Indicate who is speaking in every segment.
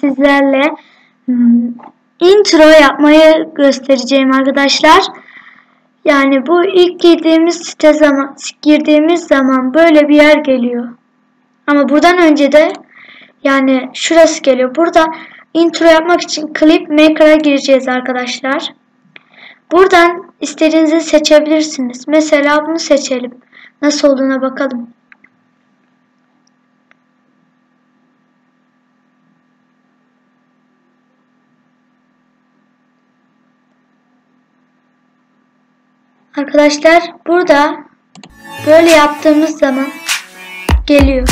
Speaker 1: sizlerle hmm, intro yapmayı göstereceğim arkadaşlar. Yani bu ilk girdiğimiz site zaman girdiğimiz zaman böyle bir yer geliyor. Ama buradan önce de yani şurası geliyor. Burada intro yapmak için Clip Maker'a gireceğiz arkadaşlar. Buradan istediğinizi seçebilirsiniz. Mesela bunu seçelim. Nasıl olduğuna bakalım. Arkadaşlar burada böyle yaptığımız zaman geliyor.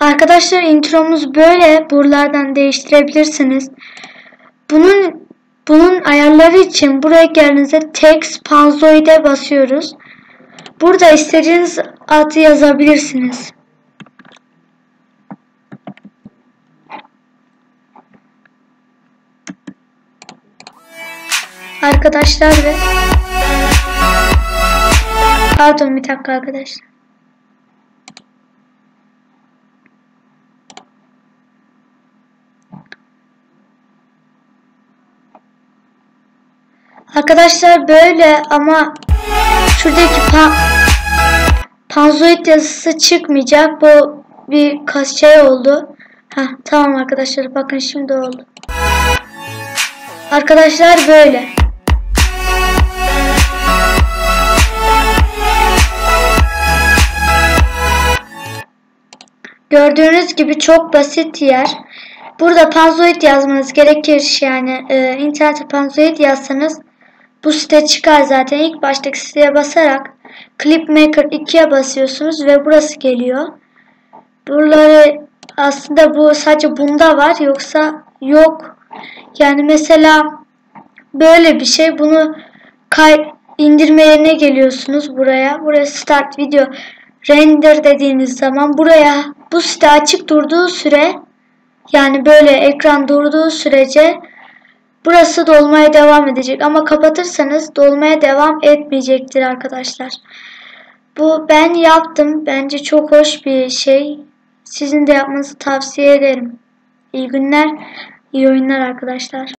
Speaker 1: Arkadaşlar intromuz böyle buralardan değiştirebilirsiniz. Bunun bunun ayarları için buraya geldiğinizde text panzoid'e basıyoruz. Burada istediğiniz adı yazabilirsiniz. Arkadaşlar ve Pardon bir dakika arkadaşlar. Arkadaşlar böyle ama şuradaki pa panzoid yazısı çıkmayacak. Bu bir şey oldu. Heh, tamam arkadaşlar bakın şimdi oldu. Arkadaşlar böyle. Gördüğünüz gibi çok basit yer. Burada panzoid yazmanız gerekir. Yani e, internete panzoid yazsanız bu site çıkar zaten. İlk baştaki siteye basarak Clipmaker 2'ye basıyorsunuz ve burası geliyor. Buraları aslında bu sadece bunda var yoksa yok. Yani mesela böyle bir şey bunu kay indirme yerine geliyorsunuz buraya. Buraya start video render dediğiniz zaman buraya bu site açık durduğu süre yani böyle ekran durduğu sürece burası dolmaya devam edecek. Ama kapatırsanız dolmaya devam etmeyecektir arkadaşlar. Bu ben yaptım. Bence çok hoş bir şey. Sizin de yapmanızı tavsiye ederim. İyi günler, iyi oyunlar arkadaşlar.